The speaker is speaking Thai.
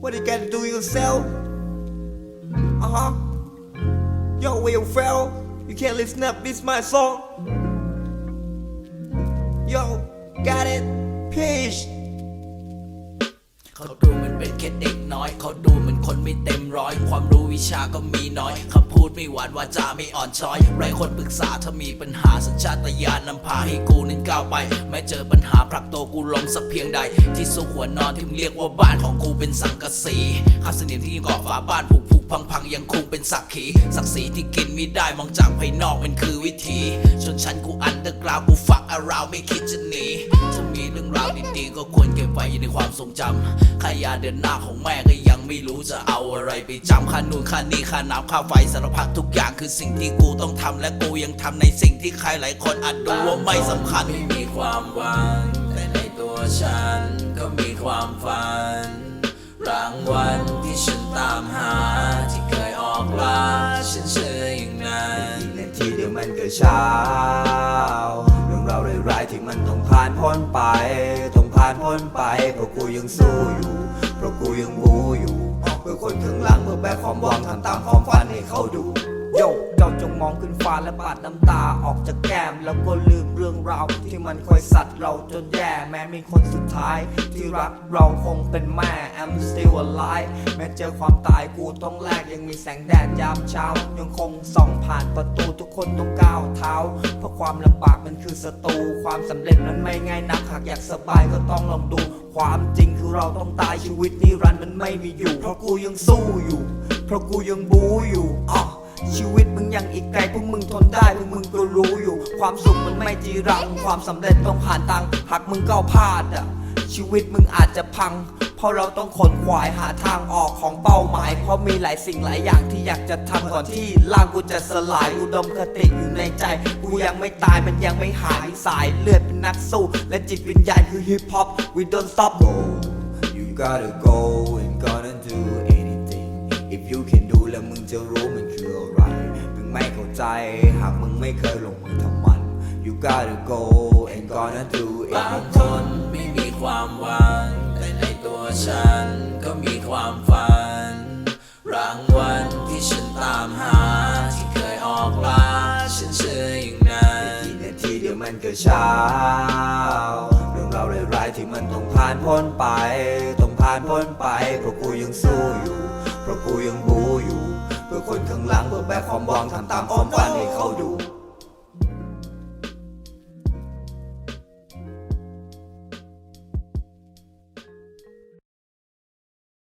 what you gotta do yourself? Uh huh. Yo, where you fell? You can't listen up, this my song. Yo, got it? Peace. เขาดูมันเป็นแค่เด็ก น้อย เขาดูเหมันคนไม่เต็มร้อย ความรู้วิชาก็มีน้อยคำพูดไม่หวานวาจาไม่อ่อนช้อย ไรคนปรึกษาถ้ามีปัญหาสัญชาตญาณนำพาให้กูนั้นก้าวไป แม้เจอปัญหาผลักตัวกูลงสักเพียงใด ที่สุขหัวนอนที่มึงเรียกว่าบ้านของกูเป็นสังกะสีข้าสนิมที่ก่อฝาบ้านผุผุพังพังยังคงเป็นสักขีศักดิ์ศรีที่กินไม่ได้มองจากภายนอกมันคือวิธีชนชั้นกูอันเดอร์กราวกูฝักอาราวไม่คิดจะหนีถ้ามีเรื่องราวดีๆก็ควรเก็บไว้อยู่ในความทรงจำขยาเดินหน้าของแม่ก็ยังไม่รู้จะเอาอะไรไปจำค่านู่นค่านี่ค่าน้ำค่าไฟสารพัดทุกอย่างคือสิ่งที่กูต้องทำและกูยังทำในสิ่งที่ใครหลายคนอาจดูว่าไม่สำคัญไม่มีความหวัง แต่ในตัวฉันก็มีความฝัน รางวัลที่ฉันตามหาที่เคยออกล่าฉันเชื่ออย่างนั้นอีกนาทีเดี๋ยวมันก็เช้าเรื่องราวร้ายๆที่มันต้องผ่านพ้นไปต้องผ่านพ้นไปเพราะกูยังสู้อยู่เพราะกูยังบูอยู่เพื่อคนข้างหลังเพื่อแบกความหวังทำตามความฝันให้เขาดูโยกเจ้าจงมองขึ้นฟ้าและปาดน้ำตาออกจากแก้ม แล้วก็ลืมเรื่องราวที่มันคอยสัตว์เราจนแย่แม้มีคนสุดท้าย ที่รักเราคงเป็นแม่ I'm still alive แม้เจอความตายกูต้องแลกยังมีแสงแดดยามเช้า ยังคงส่องผ่านประตูทุกคนต้อง เท้า เพราะความลำบากมันคือศัตรูความสำเร็จนั้นไม่ง่ายนักหากอยากสบายก็ต้องลองดู ความจริงคือเราต้องตายชีวิตนิรันดร์มันไม่มีอยู่ เพราะกูยังสู้อยู่ เพราะกูยังบูอยู่อะชีวิตมึงยังอีกไกลพวกมึงทนได้พวกมึงก็รู้อยู่ ความสุขมันไม่จีรัง ความสำเร็จต้องผ่านทางหากมึงก้าวพลาดอะ ชีวิตมึงอาจจะพัง เพราะเราต้องขนขวายหาทางออกของเป้าหมาย เพราะมีหลายสิ่งหลายอย่างที่อยากจะทำก่อนที่ร่างกูจะสลายอุดมคติอยู่ในใจ กูยังไม่ตายมันยังไม่หายสายเลือดเป็นนักสู้ และจิตวิญญาณคือฮิปฮอป we don't stop go you gotta go and gonna do anything if you can do แล้วมึงจะรู้มันคืออะไรมึงไม่เข้าใจหากมึงไม่เคยลงมือทำมัน you gotta go and gonna do anything นไม่มี ความหวัง แต่ในตัวฉันก็มีความฝัน รางวัลที่ฉันตามหา ที่เคยออกลาฉันเชื่ออย่างนั้นกี่นาทีเดียวมันก็เช้าเรื่องราวร้ายๆที่มันต้องผ่านพ้นไป ต้องผ่านพ้นไป เพราะกูยังสู้อยู่ เพราะกูยังบูอยู่ เพื่อคนข้างหลังเพื่อแบกความหวังทำตามความฝันให้เขาดู